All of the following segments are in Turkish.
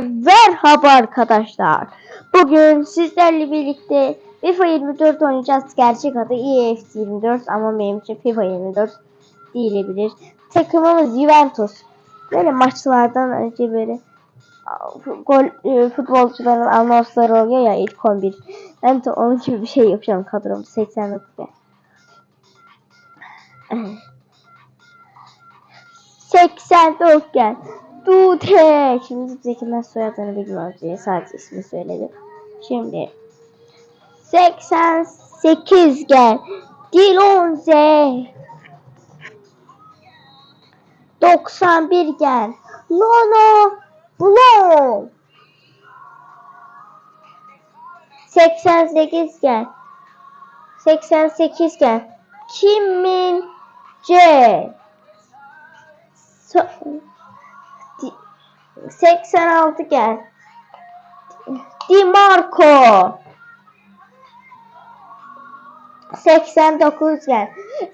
Merhaba arkadaşlar. Bugün sizlerle birlikte FIFA 24 oynayacağız. Gerçek adı EF 24 ama benim için FIFA 24 değilebilir. Takımımız Juventus. Böyle maçlardan önce böyle gol e, futbolcuların anonsları oluyor ya ilk 11. Ben de onun gibi bir şey yapacağım kadrom 89'da. 84 gel. Dute. Şimdi Zeki'nin soyadını bilmiyorum diye sadece ismi söyledim. Şimdi 88 gel. Dilonze. 91 gel. Lono. Blom. 88 gel. 88 gel. Kimin C. So 86 gel. Di Marco. 89 gel.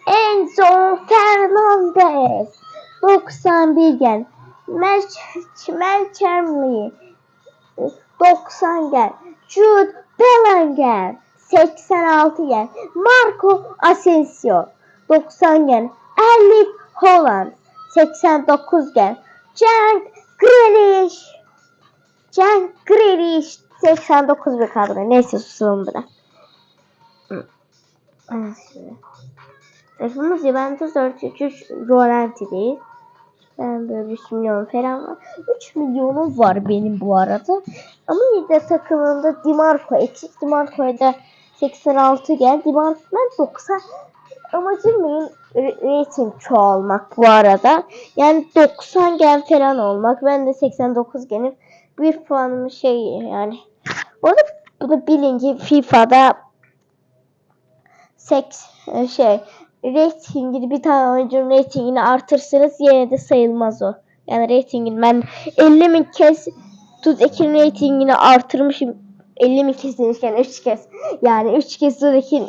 Enzo Fernandez. 91 gel. Mel Chamley. 90 gel. Jude Bellingham. 86 gel. Marco Asensio. 90 gel. Erling Haaland. 89 gel. Cenk Grealish. Cenk Grealish. 89 bir kadro. Neyse susalım bırak. Takımımız Juventus 4-3 Rolanti'deyiz. Ben böyle 3 milyon falan var. 3 milyonum var benim bu arada. Ama yine de takımımda Dimarco eksik. Dimarco'ya da 86 gel. Dimarco ben 90 amacım benim rating çoğalmak bu arada. Yani 90 gen falan olmak. Ben de 89 genim. Bir puanım şey yani. Bu da bilin ki FIFA'da seks şey ratingini bir tane oyuncunun ratingini artırsanız yine de sayılmaz o. Yani ratingini ben 50 bin kez Tuzekin ratingini artırmışım. 50 bin kez demişken 3 kez. Yani 3 kez Tuzekin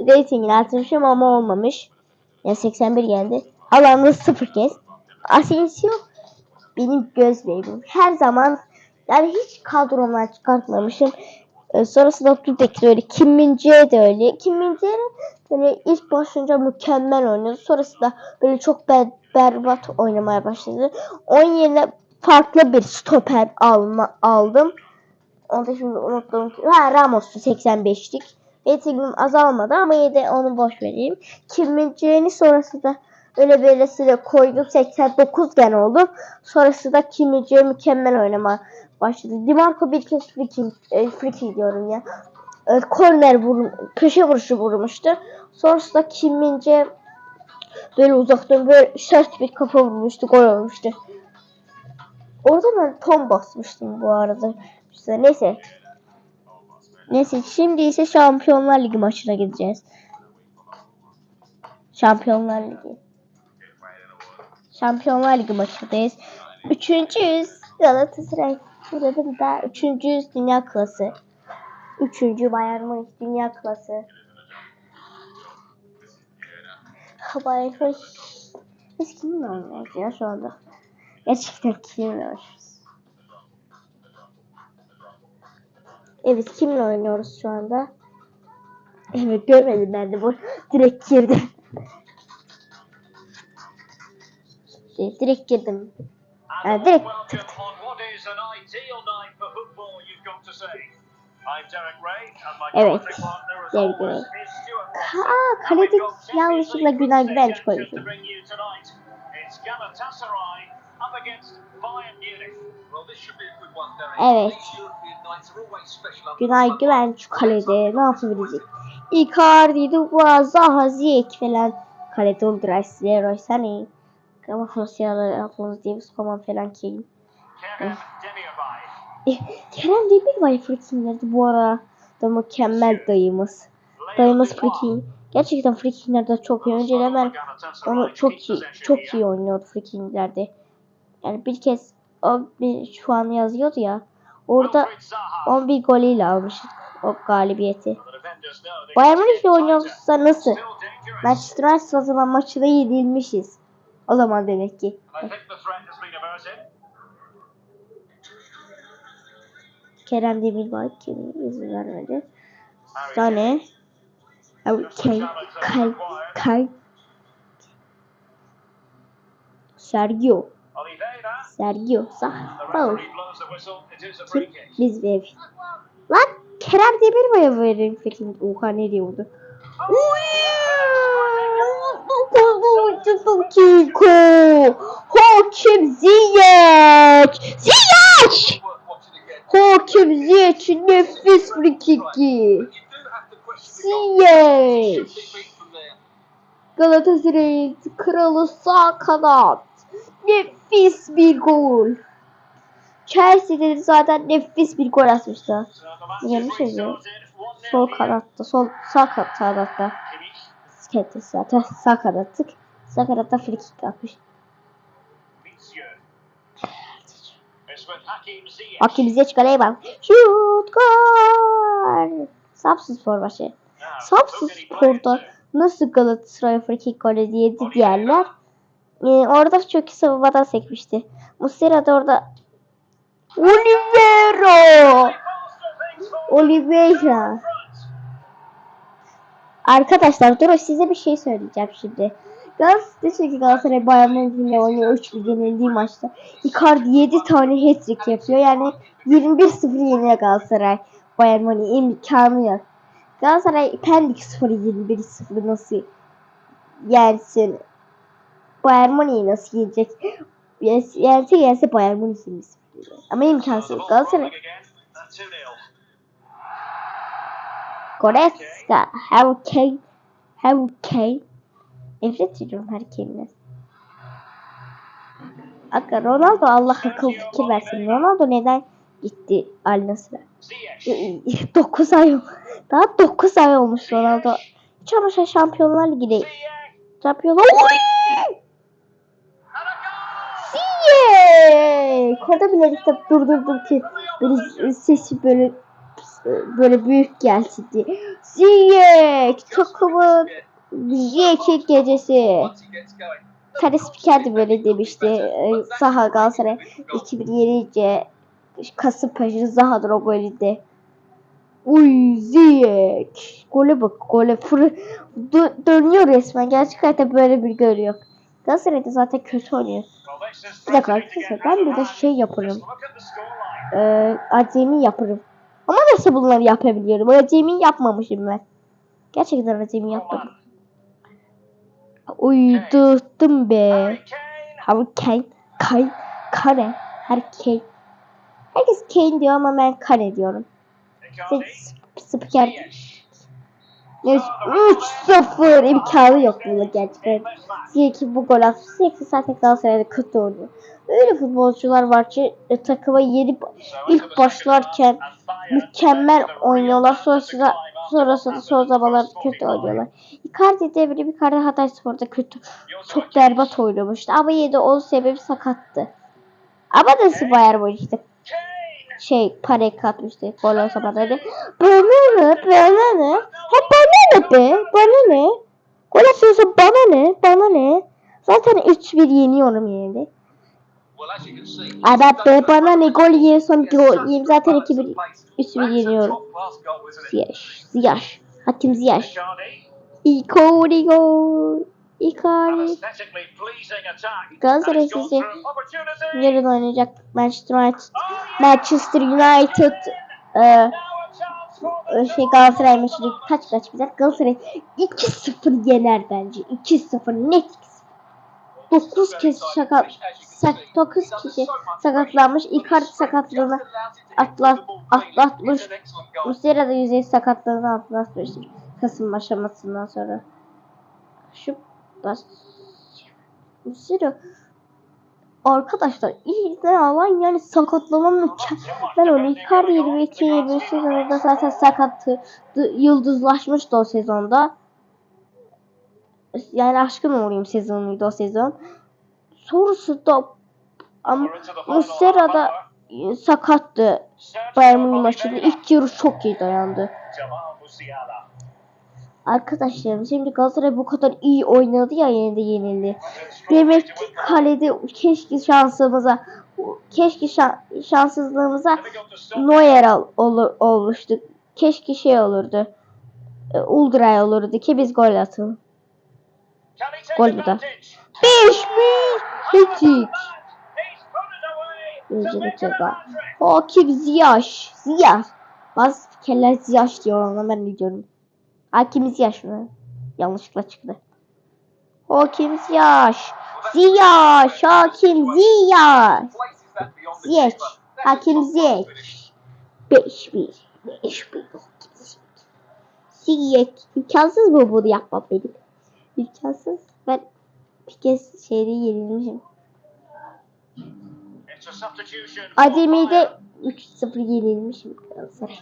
ratingini artırmışım ama olmamış. Yani 81 geldi. Alanda 0 kez. Asensio benim göz bebeğim. Her zaman yani hiç kadromdan çıkartmamışım. Ee, sonrasında Dudek de öyle. Kim de öyle. Kim Min-jae böyle ilk başlayınca mükemmel oynadı. Sonrasında böyle çok ber berbat oynamaya başladı. Onun yerine farklı bir stoper alma, aldım. Onu da şimdi unuttum. Ha Ramos'tu 85'lik. Ratingim azalmadı ama yine de onu boş vereyim. Kim Min-jae'ni sonrasında öyle böylesiyle koydum. 89 gen oldu. Sonrasında Kim Min-jae mükemmel oynama başladı. Dimarco bir kez free e, diyorum ya. E, korner vur, köşe vuruşu vurmuştu. Sonrasında Kim Min-jae böyle uzaktan böyle sert bir kafa vurmuştu. Gol olmuştu. Orada ben tom basmıştım bu arada. İşte neyse. Neyse şimdi ise Şampiyonlar Ligi maçına gideceğiz. Şampiyonlar Ligi. Şampiyonlar Ligi maçındayız. Üçüncüyüz Galatasaray. Burada da üçüncüyüz Dünya Klası. Üçüncü Bayern Münih Dünya Klası. Bayern Münih. Biz kiminle oynuyoruz ya şu anda? Gerçekten kiminle oynuyoruz? Evet kimle oynuyoruz şu anda? Evet görmedim ben de bu. Direkt girdim. Direkt girdim. Yani direkt tıktım. Evet. Derek Ray. Aa kalede yanlışlıkla Günay Güvenç koymuşum. Evet. Günay Güvenç kalede ne yapabilecek? Icardi, Dubois, Zaha, Ziyech falan kalede oldurar. Leroy Sané. Ama Fonseca'lar, Alphonso Davies, Coman falan Kane. Eh, Kerem Demirbay Frikinlerdi bu ara da mükemmel dayımız. Dayımız Frikin. Gerçekten Frikinlerde çok iyi. Önceden ben onu çok iyi çok iyi oynuyordu Frikinlerde. Yani bir kez o bir şu an yazıyordu ya. Orada 11 golüyle almış o galibiyeti. Bayern Münih'le oynuyorsa nasıl? Manchester United o zaman maçı da yenilmişiz. O zaman demek ki. Kerem Demirbay kim izin vermedi. Sane. Kay. Kay. Kay. Sergio. Sergio. Free kick. Biz ve Lan Kerem Demirbay'a verin fikrim. Oha nereye vurdu? Kiko. Hakim Ziyech. Ziyech. Hakim Ziyech'in nefis free kick'i. Ziyech. Galatasaray'ın kralı sağ kanat. Nefis bir gol. Chelsea'de de zaten nefis bir gol atmıştı. Restarted. 1-0 Sol kanatta, sol sağ kanatta. Skate zaten sağ kanattık. Sağ kanatta free kick atmış. Hakim Ziyech kaleye bak. Şut gol. At he played Spor'da nasıl Galatasaray free kick golü yedi diğerler. Ee, orada iyi savunmadan sekmişti. Muslera da orada Oliveira. Oliveira. Arkadaşlar dur size bir şey söyleyeceğim şimdi. Galatasaray ki Galatasaray Bayern Münih'le oynuyor 3 bir yenildiği maçta. Icardi 7 tane hat-trick yapıyor. Yani 21-0 yeniyor Galatasaray. Bayern Münih imkanı yok. Galatasaray Pendik 0'ı 21-0 nasıl yensin? Bayern Münih'i nasıl yenecek? Yense, yense, yense Bayern Münih 21 Ama imkansız. Galatasaray Goretzka, Harry Kane, Harry Kane. Nefret ediyorum Harry Kane'den. Aga Ronaldo Allah akıl fikir versin. Ronaldo neden gitti Al Nassr'a? 9 ay daha 9 ay olmuş Ronaldo. Hiç ama Şampiyonlar Ligi'de Şampiyonlar Oy! Ziyech! Orada bile işte durdurdum ki böyle sesi böyle böyle büyük gelsin diye. Ziyech! Takımın Ziyech'in gecesi. Tane spiker de böyle demişti. Ee, Zaha Galatasaray 2007'ce Kasımpaşa Zaha'dır o golünde. Uy Ziyech. Gole bak gole fır dö- dönüyor resmen. Gerçek hayatta böyle bir yok. Galatasaray'da zaten kötü oynuyor. Bir dakika arkadaşlar ben burada şey yaparım. Ee, acemi yaparım. Ama nasıl bunları yapabiliyorum? Acemi yapmamışım ben. Gerçekten acemi yapmadım. Uydurdum be. Harry Kane. Harry Kane. Herkes Kane diyor ama ben Kane diyorum. Sp- Spiker. Evet, 3-0 imkanı yok bunda gerçekten. Ziyeki bu gol attı. Ziyeki zaten Galatasaray'da kötü oynuyor. Öyle futbolcular var ki e, takıma yeni ilk başlarken mükemmel oynuyorlar. Sonrasında sonrasında son zamanlarda kötü oynuyorlar. Icardi devri kare Hatay Spor'da kötü. Çok berbat oynamıştı. Ama yine de onun sebebi sakattı. Ama nasıl Bayern Münih'te şey para katmıştı gol olsa bana ne? Bana ne? Ha bana ne be? Bana ne? Gol atıyorsa bana ne? Bana ne? Zaten 3-1 yeniyorum de. Ama be bana ne gol yiyorsam gol yiyeyim zaten 2-1 3-1 yeniyorum. Ziyech. Ziyech. Hakim Ziyech. Icardi gol. Icardi. Galatasaray sizce yarın oynayacak Manchester United. Manchester United e, e, şey Galatasaray maçı kaç kaç biter? Galatasaray 2-0 yener bence. 2-0 net 9 kez sakat sak, 9 kişi sakatlanmış. Icardi sakatlığını atlat, atlatmış. Muslera da yüzey sakatlığını atlatmıştır. Kasım aşamasından sonra. Bas Muslera Arkadaşlar iyilikten alan yani sakatlama mükemmel oynuyor. Icardi 22 23 sezonunda zaten sakattı. Yıldızlaşmıştı o sezonda. Yani aşkın olayım sezonuydu o sezon. Sonrası da ama Muslera da sakattı. Bayern maçında ilk yarı çok iyi dayandı. Arkadaşlarım şimdi Galatasaray bu kadar iyi oynadı ya yine de yenildi. Demek ki kalede keşke şansımıza keşke şa- şanssızlığımıza Neuer olur, olmuştu. Keşke şey olurdu. E, Uldra'ya olurdu ki biz gol atalım. Gol bu da. 5 mi? Hattrick. Önce ceza. Hakim Ziyech. Ziyech. Bazı spikerler Ziyech diyor ama ben ne diyorum. Hakim Ziyech mi? Yanlışlıkla çıktı. Hakim Ziyech. Ziyech. Hakim Ziyech. Ziyech. Hakim Ziyech. 5-1. 5-1. Ziyech. İmkansız mı bunu yapmam benim? İmkansız. Ben bir kez şeyde yenilmişim. Acemi'de 3-0 yenilmişim Galatasaray.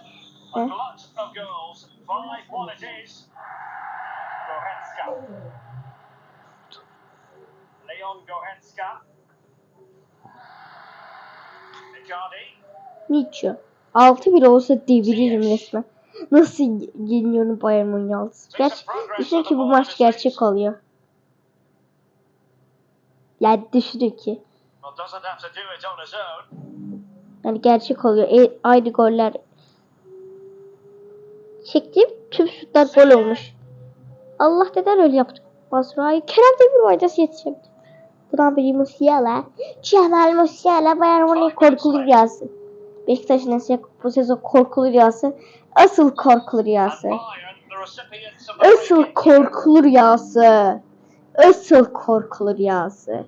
Five one it is. Goretzka. Leon Goretzka. Icardi. Nietzsche. 6-1 olsa deviririm resmen. Nasıl ye- yeniyorum Bayern Münih 6 Gerçi düşünün ki bu maç gerçek oluyor. Yani düşünün ki. Yani gerçek oluyor. E, aynı goller. Çektiğim tüm şutlar gol olmuş. Allah neden öyle yaptı? Basra'yı Kerem Demirbay'da yetişemedi. Buradan biri Musiala. Cemal Musiala Bayern Münih korkulu rüyası. Beşiktaş'ın ise bu sezon korkulu rüyası. Asıl korkulu rüyası. Asıl korkulu rüyası. Asıl korkulu rüyası.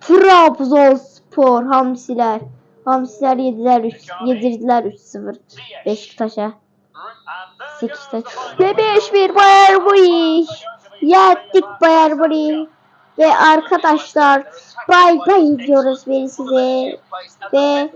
Trabzonspor Hamsiler. Hamsiler yediler 3 yedirdiler 3-0 Ziyech. Beşiktaş'a. The Ve final. 5-1 Bayern. Yendik Bayern. Ve arkadaşlar bay bay diyoruz beni size. Ve